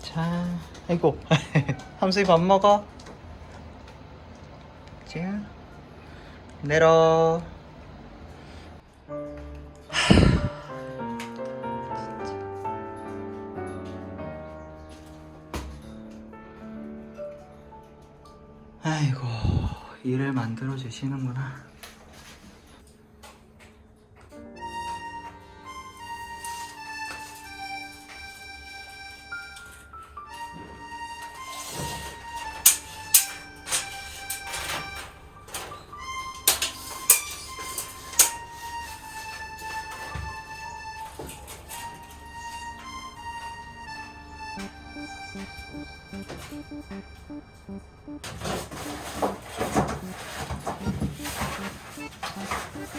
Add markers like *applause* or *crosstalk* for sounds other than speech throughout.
자, 아이고. *laughs* 함수이 밥 먹어. 자, 내려. *sighs* 아이고, 일을 만들어 주시는구나. Thank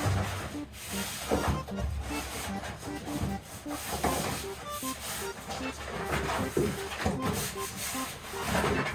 you.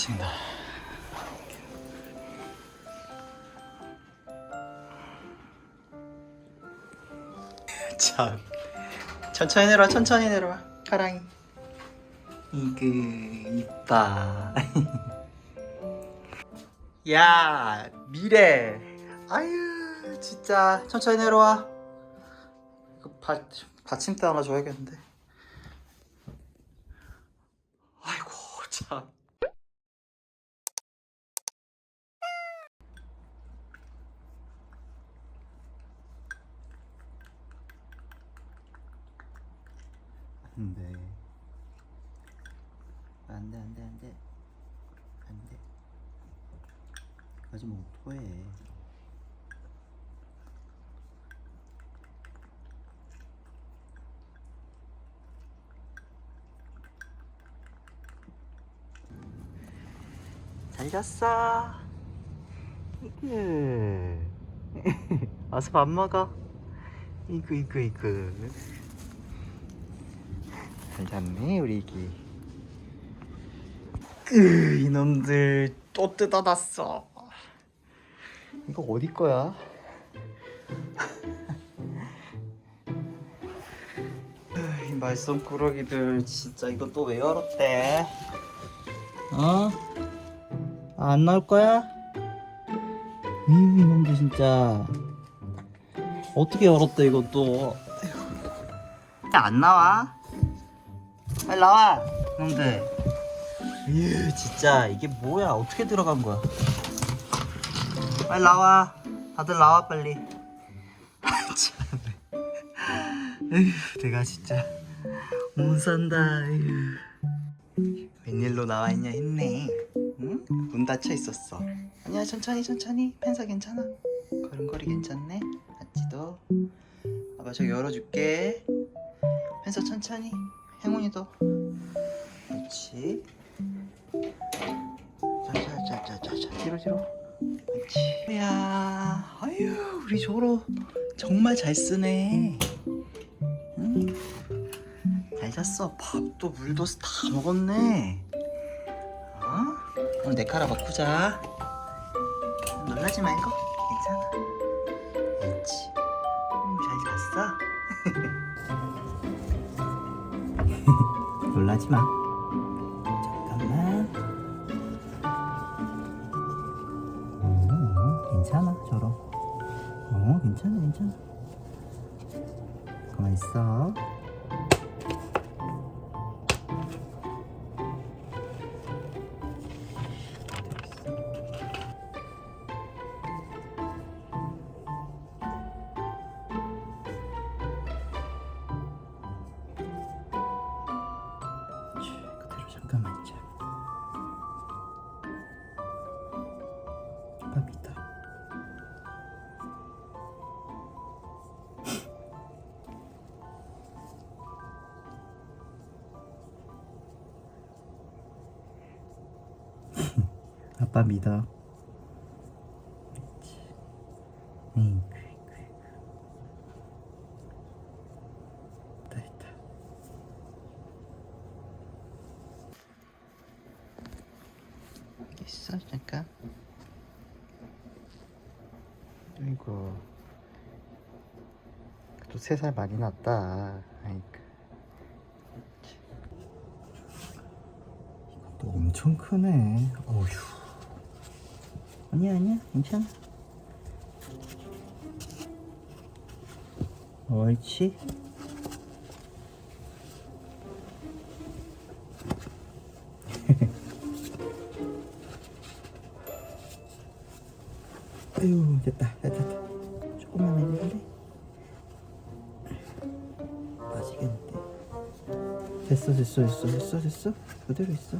지친다. 참. 천천히 내려와 천천히 내려와. 가랑이. 이그 이빠. *laughs* 야 미래. 아유 진짜. 천천히 내려와. 이거 받, 받침대 하나 줘야겠는데 아이고 참 안돼 안돼 안돼 안돼. 안돼. 가지 못 토해. 잘 잤어. 이그 어서 *laughs* 밥 먹어. 이그 이그 이그 잘 잤네 우리 이기 으 이놈들 또 뜯어놨어 이거 어디 거야? 으, 이 말썽꾸러기들 진짜 이거 또 왜 열었대? 어? 아, 안 나올 거야? 이 이놈들 진짜 어떻게 열었대 이것도 안 나와 빨리 나와 이놈들 이 진짜. 이게 뭐야? 어떻게 들어간 거야? 빨리 나와. 다들 나와 빨리. *laughs* 참 에휴 내가 진짜 못 산다. 에휴. 웬일로 나와 있냐 했네. 응? 문 닫혀 있었어. 아니야 천천히 천천히. 펜사 괜찮아. 걸음걸이 괜찮네. 아찌도? 아빠 저기 열어줄게. 펜사 천천히. 행운이도 그렇지 자자자자자자 뒤로 뒤로. 그렇지. 야 아유 우리 조로 정말 잘 쓰네. 응? 잘 잤어. 밥도 물도 다 먹었네. 어? 오늘 내 카라 바꾸자. 놀라지 말고. 괜찮아. 그렇지. 음, 잘 잤어. *laughs* 놀라지 마 괜찮아. 가만 있어 아빠 믿어 그렇지. 에이구, 에이구, 에이구. 있다. 있다 있어 잠깐 아이고. 그래도 세살 많이 났다. 아이고. 이것도 엄청 크네. 어휴 아니야 아니야. 괜찮아. 옳지. *laughs* 아유 됐다 됐다 됐다. 조금만 해줄래? 빠지겠는데? 됐어 됐어 됐어 됐어 됐어. 그대로 있어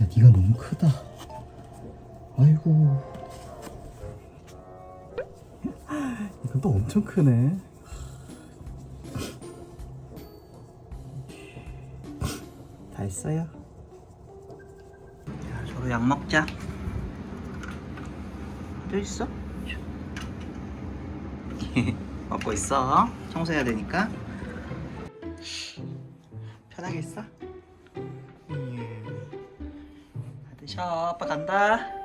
야 니가 너무 크다. 아이고. 이건 또 엄청 크네. 다 했어요? 자 서로 약 먹자. 또 있어? 먹고 있어. 청소해야 되니까. 편하게 있어? 다 드셔. 아빠 간다